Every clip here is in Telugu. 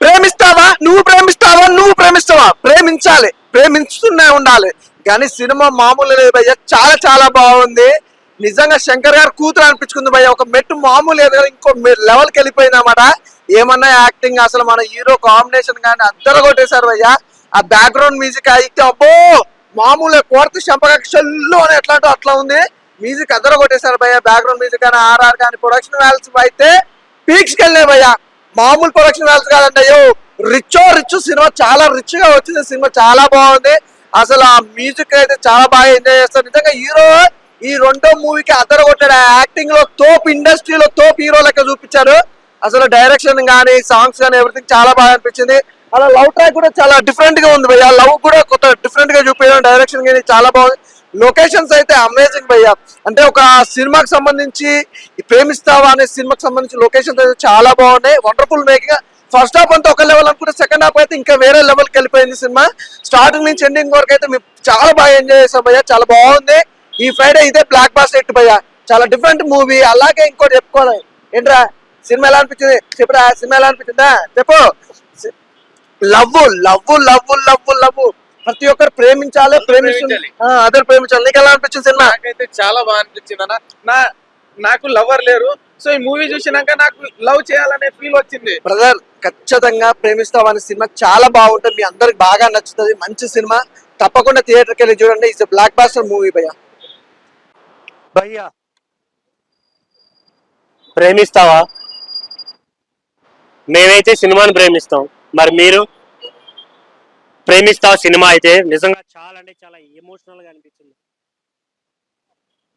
ప్రేమిస్తావా? నువ్వు ప్రేమిస్తావా? నువ్వు ప్రేమిస్తావా? ప్రేమించాలి. ప్రేమించుతూనే ఉండాలి. కానీ సినిమా మామూలు లేదు భయ్య. చాలా చాలా బాగుంది. నిజంగా శంకర్ గారు కూతురు అనిపించుకుంది భయ్య. ఒక మెట్టు మామూలు లేదు ఇంకో లెవెల్కి వెళ్ళిపోయింది అన్నమాట ఏమన్నా యాక్టింగ్ అసలు మన హీరో కాంబినేషన్ కానీ అద్దరు కొట్టేశారు భయ్య. ఆ బ్యాక్గ్రౌండ్ మ్యూజిక్ అయితే అబ్బో! మామూలు కోర్త శంపకక్షల్లో అని ఎట్లా అట్లా ఉంది. మ్యూజిక్ అద్దర కొట్టేశారు భయ్య. బ్యాక్గ్రౌండ్ మ్యూజిక్ కానీ ఆర్ఆర్ కానీ ప్రొడక్షన్ వాల్స్ అయితే పీక్స్కి వెళ్ళినాయి భయ్య. మామూలు ప్రొడక్షన్ వాల్స్ కాదండి అయ్యో. రిచ్ రిచ్ సినిమా చాలా రిచ్గా వచ్చింది. సినిమా చాలా బాగుంది. అసలు ఆ మ్యూజిక్ అయితే చాలా బాగా ఎంజాయ్ చేస్తారు. నిజంగా హీరో ఈ రెండో మూవీకి అద్దరు కొట్టాడు. ఆ యాక్టింగ్లో తోప్ ఇండస్ట్రీలో తోప్ హీరో లెక్క చూపించారు అసలు డైరెక్షన్ కానీ సాంగ్స్ కానీ ఎవ్రీథింగ్ చాలా బాగా అనిపించింది. అలా లవ్ ట్రాక్ కూడా చాలా డిఫరెంట్గా ఉంది భయ్య. లవ్ కూడా కొత్త డిఫరెంట్గా చూపించడం డైరెక్షన్ కానీ చాలా బాగుంది. లొకేషన్స్ అయితే అమేజింగ్ భయ్య. అంటే ఒక సినిమాకి సంబంధించి ఈ ప్రేమిస్తావా అనే సినిమాకి సంబంధించి లొకేషన్స్ అయితే చాలా బాగున్నాయి. వండర్ఫుల్ మేకింగ్ ఫస్ట్ హాఫ్ అంతా ఒక లెవెల్ అనుకుంటే సెకండ్ హాఫ్ అయితే ఇంకా వేరే లెవెల్కి వెళ్ళిపోయింది సినిమా. స్టార్టింగ్ నుంచి ఎండింగ్ వరకు అయితే మేము చాలా బాగా ఎంజాయ్ చేసాం భయ్య. చాలా బాగుంది. ఈ ఫ్రైడే ఇదే బ్లాక్ బాస్ ఎట్టు భయ్య. చాలా డిఫరెంట్ మూవీ అలాగే ఇంకోటి చెప్పుకోవాలి. ఏంట్రా? సినిమా ఎలా అనిపించింది? చెప్పరా? సినిమా ఎలా అనిపించిందా? చెప్పు. Love love love love love ప్రతి ఒక్కరు ప్రేమించాలి ప్రేమించాలి. ప్రేమించాలి. అదర్ ప్రేమించాలి. నీకు ఎలా అనిపించింది సినిమా? నాకైతే చాలా బాగా అనిపించింది అన్న. నా నాకు లవర్ లేరు. సో ఈ మూవీ చూసినాక నాకు లవ్ చేయాలనే ఫీల్ వచ్చింది. బ్రదర్ ఖచ్చితంగా ప్రేమిస్తాం అనే సినిమా చాలా బాగుంటుంది. మీ అందరికి బాగా నచ్చుతుంది. మంచి సినిమా. తప్పకుండా థియేటర్కి వెళ్ళి చూడండి. ఇట్స్ బ్లాక్ బాస్టర్ మూవీ భయ్య. భయ్యా ప్రేమిస్తావా? మేమైతే సినిమాని ప్రేమిస్తాం. మరి మీరు? ప్రేమిస్తావు సినిమా అయితే నిజంగా చాలా అంటే చాలా ఎమోషనల్గా అనిపించింది.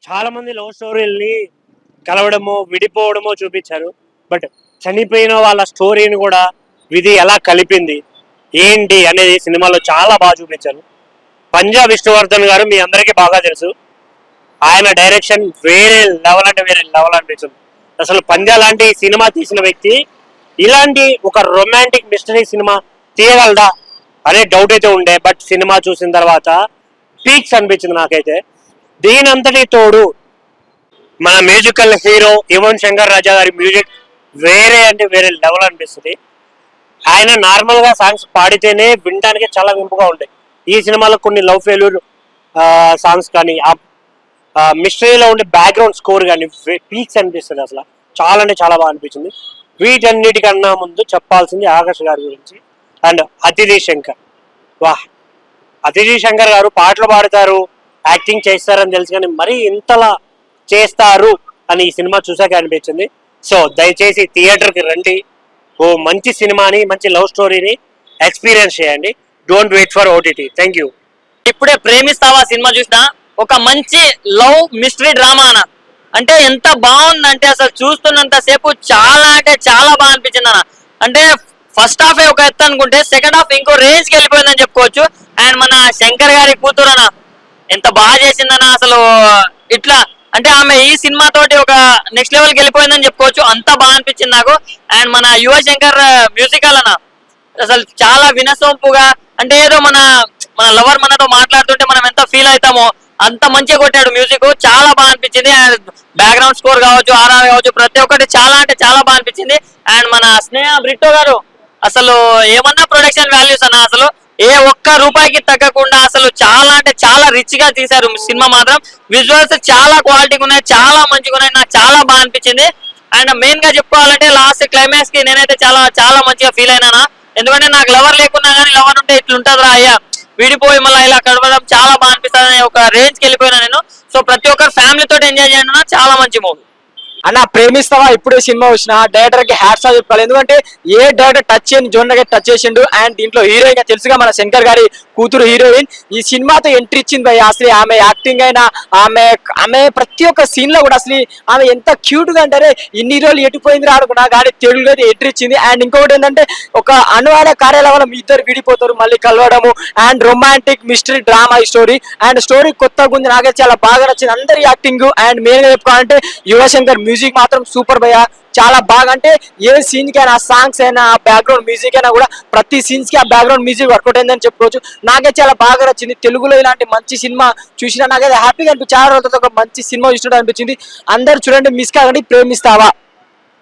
చాలా మంది లవ్ స్టోరీల్ని కలవడమో విడిపోవడమో చూపించారు. బట్ చనిపోయిన వాళ్ళ స్టోరీని కూడా విధి ఎలా కలిపింది ఏంటి అనేది సినిమాలో చాలా బాగా చూపించారు. పంజాబ్ విష్ణువర్ధన్ గారు మీ అందరికీ బాగా తెలుసు. ఆయన డైరెక్షన్ వేరే లెవెల్ అంటే వేరే లెవెల్ అనిపించింది. అసలు పంజా లాంటి సినిమా తీసిన వ్యక్తి ఇలాంటి ఒక రొమాంటిక్ మిస్టరీ సినిమా తీయగలదా అనే డౌట్ అయితే ఉండే బట్ సినిమా చూసిన తర్వాత పీక్స్ అనిపించింది నాకైతే. దీని అంతటి తోడు మన మ్యూజికల్ హీరో యువన్ శంకర్ రాజా గారి మ్యూజిక్ వేరే అంటే వేరే లెవెల్ అనిపిస్తుంది. ఆయన నార్మల్గా సాంగ్స్ పాడితేనే వినడానికి చాలా వింపుగా ఉంటాయి ఈ సినిమాలో కొన్ని లవ్ ఫెయిల్యూర్ సాంగ్స్ కానీ ఆ మిస్టరీలో ఉండే బ్యాక్గ్రౌండ్ స్కోర్ కానీ పీక్స్ అనిపిస్తుంది అసలు. చాలా అంటే చాలా బాగా అనిపించింది. వీటన్నిటికన్నా ముందు చెప్పాల్సింది ఆకాష్ గారి గురించి. అండ్ అతిథి శంకర్. వాహ్! అతిథి శంకర్ గారు పాటలు పాడతారు యాక్టింగ్ చేస్తారని తెలుసు కానీ మరీ ఇంతలా చేస్తారు అని ఈ సినిమా చూసాక అనిపించింది. సో దయచేసి థియేటర్కి రండి. ఓ మంచి సినిమాని మంచి లవ్ స్టోరీని ఎక్స్పీరియన్స్ చేయండి. Don't wait for OTT thank you. ఇప్పుడే ప్రేమిస్తావా సినిమా చూసినా? ఒక మంచి లవ్ మిస్టరీ డ్రామా అన్న. అంటే ఎంత బాగుందంటే అసలు చూస్తున్నంత సేపు చాలా అంటే చాలా బాగా అనిపించింది అన్న. అంటే ఫస్ట్ హాఫ్ ఒక ఎత్తు అనుకుంటే సెకండ్ హాఫ్ ఇంకో రేంజ్కి వెళ్ళిపోయిందని చెప్పుకోవచ్చు. అండ్ మన శంకర్ గారి కూతురు అన్న ఎంత బాగా చేసిందన్న అసలు ఇట్లా. అంటే ఆమె ఈ సినిమా తోటి ఒక నెక్స్ట్ లెవెల్కి వెళ్ళిపోయిందని చెప్పుకోవచ్చు. అంత బాగా అనిపించింది నాకు. అండ్ మన యువ శంకర్ మ్యూజికల్ అన్న అసలు చాలా వినసొంపుగా అంటే ఏదో మన మన లవర్ మనతో మాట్లాడుతుంటే మనం ఎంత ఫీల్ అవుతామో అంత మంచిగా కొట్టాడు మ్యూజిక్ చాలా బాగా అనిపించింది. అండ్ బ్యాక్గ్రౌండ్ స్కోర్ కావచ్చు ఆర్ఆర్ కావచ్చు ప్రతి ఒక్కటి చాలా అంటే చాలా బాగా అనిపించింది. అండ్ మన స్నేహ బ్రిట్టో గారు అసలు ఏమన్నా ప్రొడక్షన్ వాల్యూస్ అన్న అసలు ఏ ఒక్క రూపాయికి తగ్గకుండా అసలు చాలా అంటే చాలా రిచ్గా తీశారు సినిమా మాత్రం. విజువల్స్ చాలా క్వాలిటీగా ఉన్నాయి చాలా మంచిగా ఉన్నాయి నాకు చాలా బాగా అనిపించింది. అండ్ మెయిన్గా చెప్పుకోవాలంటే లాస్ట్ క్లైమాక్స్కి నేనైతే చాలా చాలా మంచిగా ఫీల్ అయినా ఎందుకంటే నాకు లవర్ లేకున్నా కానీ లవర్ ఉంటే ఇట్లుంటదిరా అయ్యా. విడిపోయి మళ్ళీ ఇలా కడవడం చాలా బాగా అనిపిస్తుంది ఒక రేంజ్కి వెళ్ళిపోయినా నేను. సో ప్రతి ఒక్కరు ఫ్యామిలీ తోటి ఎంజాయ్ చేయడం చాలా మంచి మూవీ అన్న ప్రేమిస్తావా? ఇప్పుడే సినిమా వచ్చిన డైరెక్టర్కి హ్యాట్స్ ఆఫ్ చెప్పాలి. ఎందుకంటే ఏ డైరెక్టర్ టచ్ చేయని జోన్ దగ్గర టచ్ చేసిండు అండ్ దీంట్లో హీరోయిన్గా తెలుసుగా మన శంకర్ గారి కూతురు హీరోయిన్ ఈ సినిమాతో ఎంట్రీ ఇచ్చింది భయ అసలు ఆమె యాక్టింగ్ అయినా ఆమె ఆమె ప్రతి ఒక్క సీన్లో కూడా అసలు ఆమె ఎంత క్యూట్గా అంటారే ఇన్ని రోజులు ఎటుపోయింది అనుకున్నా కానీ తెలుగులో ఎంట్రీ ఇచ్చింది. అండ్ ఇంకొకటి ఏంటంటే ఒక అనువాద కార్యాలయం వల్ల మీ ఇద్దరు విడిపోతారు మళ్ళీ కలవడము అండ్ రొమాంటిక్ మిస్టరీ డ్రామా ఈ స్టోరీ అండ్ స్టోరీ కొత్తగా ఉంది నాకైతే చాలా బాగా నచ్చింది. అందరి యాక్టింగ్ అండ్ మెయిన్గా చెప్పుకోవాలంటే యువశంకర్ మ్యూజిక్ మాత్రం సూపర్ భయ చాలా బాగా అంటే ఏ సీన్ అయినా సాంగ్స్ అయినా బ్యాక్గ్రౌండ్ మ్యూజిక్ అయినా కూడా ప్రతి సీన్స్కి ఆ బ్యాక్గ్రౌండ్ మ్యూజిక్ వర్కౌట్ అయిందని చెప్పుకోవచ్చు. నాకే చాలా బాగా నచ్చింది. తెలుగులో ఇలాంటి మంచి సినిమా చూసినా నాకైతే హ్యాపీగా అనిపించింది చాలా రోజులతో ఒక మంచి సినిమా చూసినట్టు అనిపించింది. అందరు చూడండి మిస్ కాకండి ప్రేమిస్తావా?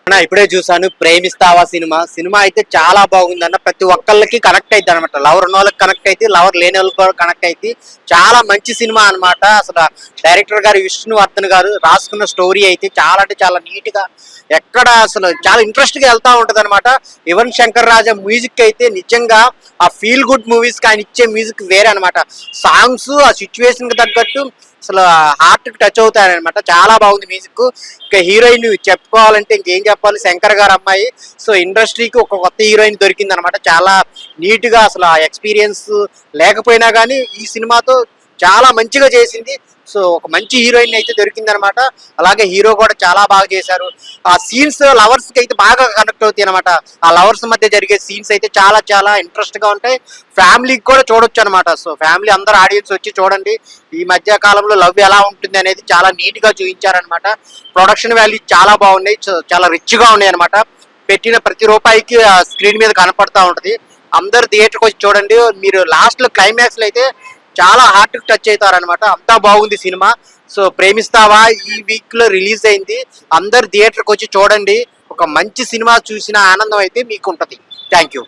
అన్న ఇప్పుడే చూసాను ప్రేమిస్తావా సినిమా? సినిమా అయితే చాలా బాగుంది అన్న ప్రతి ఒక్కళ్ళకి కనెక్ట్ అయితే అనమాట లవర్ ఉన్న వాళ్ళకి కనెక్ట్ అయితే లవర్ లేని వాళ్ళకి కూడా కనెక్ట్ అయితే చాలా మంచి సినిమా అన్నమాట. అసలు డైరెక్టర్ గారు విష్ణువర్ధన్ గారు రాసుకున్న స్టోరీ అయితే చాలా అంటే చాలా నీట్గా ఎక్కడ అసలు చాలా ఇంట్రెస్ట్గా వెళ్తా ఉంటది అనమాట యువన్ శంకర్ రాజా మ్యూజిక్ అయితే నిజంగా ఆ ఫీల్ గుడ్ మూవీస్కి ఆయన ఇచ్చే మ్యూజిక్ వేరే అనమాట సాంగ్స్ ఆ సిచ్యువేషన్కి తగ్గట్టు అసలు హార్ట్కి టచ్ అవుతాయనమాట చాలా బాగుంది మ్యూజిక్ ఇంకా హీరోయిన్ చెప్పుకోవాలంటే ఇంకేం చెప్పాలి? శంకర్ గారు అమ్మాయి. సో ఇండస్ట్రీకి ఒక కొత్త హీరోయిన్ దొరికింది అనమాట చాలా నీట్గా అసలు ఆ ఎక్స్పీరియన్స్ లేకపోయినా కానీ ఈ సినిమాతో చాలా మంచిగా చేసింది. సో ఒక మంచి హీరోయిన్ అయితే దొరికిందనమాట. అలాగే హీరో కూడా చాలా బాగా చేశారు. ఆ సీన్స్ లవర్స్కి అయితే బాగా కనెక్ట్ అవుతాయి అనమాట ఆ లవర్స్ మధ్య జరిగే సీన్స్ అయితే చాలా చాలా ఇంట్రెస్ట్గా ఉంటాయి. ఫ్యామిలీకి కూడా చూడొచ్చు అనమాట సో ఫ్యామిలీ అందరూ ఆడియన్స్ వచ్చి చూడండి. ఈ మధ్య కాలంలో లవ్ ఎలా ఉంటుంది అనేది చాలా నీట్గా చూపించారనమాట ప్రొడక్షన్ వాల్యూ చాలా బాగున్నాయి. చాలా రిచ్గా ఉన్నాయి అనమాట పెట్టిన ప్రతి రూపాయికి స్క్రీన్ మీద కనపడతా ఉంటది. అందరు థియేటర్కి వచ్చి చూడండి. మీరు లాస్ట్లో క్లైమాక్స్లో అయితే చాలా హార్ట్ టచ్ అవుతారనమాట అంతా బాగుంది సినిమా. సో ప్రేమిస్తావా? ఈ వీక్లో రిలీజ్ అయింది. అందరు థియేటర్కి వచ్చి చూడండి. ఒక మంచి సినిమా చూసిన ఆనందం అయితే మీకు ఉంటది థ్యాంక్ యూ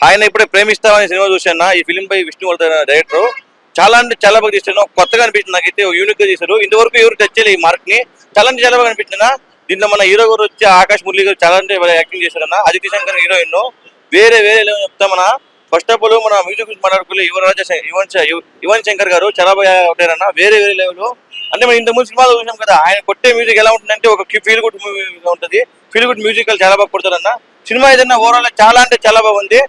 ఆయన ఇప్పుడే ప్రేమిస్తామని సినిమా చూశాను? ఈ ఫిలిం పై విష్ణువర్ధన్ డైరెక్టర్ చాలా అంటే చాలా బాగా తీసాను కొత్తగా అనిపించింది నాకైతే. యూనిక్గా చేశారు. ఇంతవరకు ఎవరు టచ్ చేయలేదు ఈ మార్క్ని. చాలా అంటే చాలా బాగా అనిపించిన దీంట్లో మన హీరో గారు వచ్చి ఆకాశ్ మురళి గారు చాలా అంటే యాక్టింగ్ చేశారన్న. అదితి కానీ హీరోయిన్. వేరే వేరే చెప్తామన్నా. మన ఫస్ట్ ఆఫ్ ఆల్ మన మ్యూజిక్ మనకులు మాట్లాడుకోలే యువన్ రాజా యువన్ యువన్ శంకర్ గారు చాలా బాగా ఉంటారన్న వేరే వేరే లెవెల్ అంటే మనం ఇంత ముందు సినిమాలో చూసాం కదా ఆయన కొట్టే మ్యూజిక్ ఎలా ఉంటుందంటే ఒక ఫీల్ గుడ్ మూవీ ఉంటుంది. ఫీల్ గుడ్ మ్యూజిక్ చాలా బాగా కొడతారన్న. సినిమా ఏదైనా ఓవరాల్ చాలా అంటే చాలా బాగుంది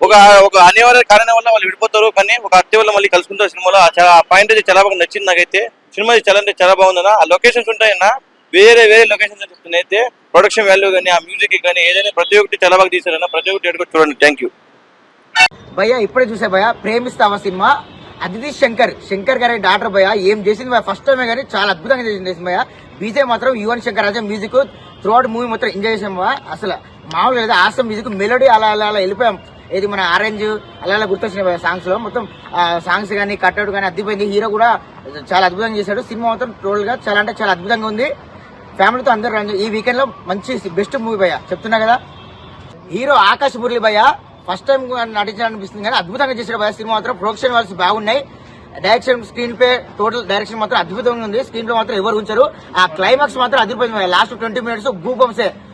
ఒక ఒక అనివార్య కారణం వల్ల వాళ్ళు విడిపోతారు కానీ ఒక అత్తే వల్ల మళ్ళీ కలుసుకుంటారు సినిమాలో. ఆ చాలా పాయింట్ అయితే చాలా బాగా నచ్చింది నాకైతే. సినిమా చాలా అంటే చాలా బాగుందన్న. ఆ లొకేషన్స్ ఉంటాయన్న. వేరే వేరే లొకేషన్స్ చెప్తున్నాయి అయితే. ప్రొడక్షన్ వాల్యూ కానీ ఆ మ్యూజిక్ కానీ ఏదైనా ప్రతి ఒక్కటి చాలా బాగా తీసారన్న ప్రతి ఒక్కటి చూడండి. థ్యాంక్ యూ భయ్య ఇప్పుడే చూసా భయ్యా ప్రేమిస్తావా సినిమా? అదితి శంకర్ శంకర్ గారి డాక్టర్ భయ ఏం చేసింది భయ ఫస్ట్ టైమే కానీ చాలా అద్భుతంగా చేసింది భయ బీజే మాత్రం Yuvan Shankar Raja music throughout movie మాత్రం ఎంజాయ్ చేసాం అసలు మామూలుగా లేదా ఆసం మ్యూజిక్ మెలోడీ అలా అలా అలా వెళ్ళిపోయాం. ఏది మన ఆరెంజ్ అలా అలా గుర్తొచ్చిన భయ సాంగ్స్లో. మొత్తం సాంగ్స్ కానీ కట్అవుట్ కానీ అద్దిపోయింది హీరో కూడా చాలా అద్భుతంగా చేశాడు. సినిమా మాత్రం టోటల్గా చాలా అంటే చాలా అద్భుతంగా ఉంది. ఫ్యామిలీతో అందరూ ఈ వీకెండ్లో మంచి బెస్ట్ మూవీ భయ్య. చెప్తున్నా కదా? హీరో ఆకాశ్ మురళి భయ్య. ఫస్ట్ టైం నటించాలనిపిస్తుంది కానీ అద్భుతంగా చేశాడు భయ్య సినిమా మాత్రం. ప్రొడక్షన్ వాల్స్ బాగున్నాయి. Direction screenplay total direction మాత్రం అద్భుతంగా ఉంది. స్క్రీన్ పే మాత్రం ఎవరు ఉంచారు. ఆ క్లైమాక్స్ మాత్రం అదిరిపోయింది. Last twenty minutes గూపంసే.